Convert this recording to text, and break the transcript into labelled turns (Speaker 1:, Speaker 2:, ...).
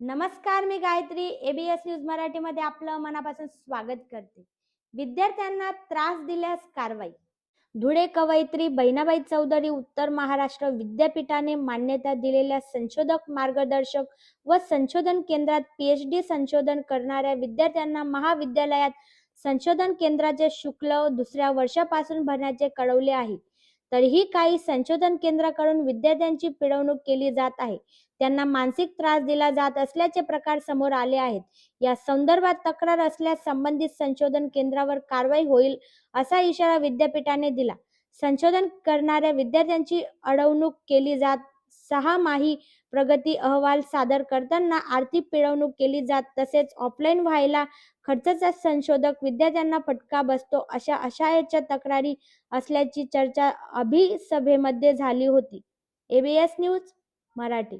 Speaker 1: नमस्कार मी Gayatri. ABS news मराठीमध्ये आपलं मनापासून स्वागत करते. विद्यार्थ्यांना त्रास दिल्यास कारवाई. धुळे कवयित्री बहिणाबाई चौधरी उत्तर महाराष्ट्र विद्यापीठाने मान्यता दिलेल्या संशोधक मार्गदर्शक व संशोधन केंद्रात पीएचडी संशोधन करणाऱ्या विद्यार्थ्यांना महाविद्यालयात संशोधन केंद्राचे शुक्ल दुसऱ्या वर्षापासून भरण्याचे कळवले आहे. तरीही काही संशोधन केंद्राकडून विद्यार्थ्यांची पिळवणूक केली जात आहे. त्यांना मानसिक त्रास दिला जात असल्याचे प्रकार समोर आले आहेत. या संदर्भात तक्रार असल्यास संबंधित संशोधन केंद्रावर कारवाई होईल असा इशारा विद्यापीठाने दिला. संशोधन करणाऱ्या विद्यार्थ्यांची अडवणूक केली जात सहामाही प्रगती अहवाल सादर करताना आर्थिक पिळवणूक केली जात तसेच ऑफलाईन व्हायला खर्चाचा संशोधक विद्यार्थ्यांना फटका बसतो अशा अशायाच्या तक्रारी असल्याची चर्चा अभिसभेमध्ये झाली होती. ABS news Marathi.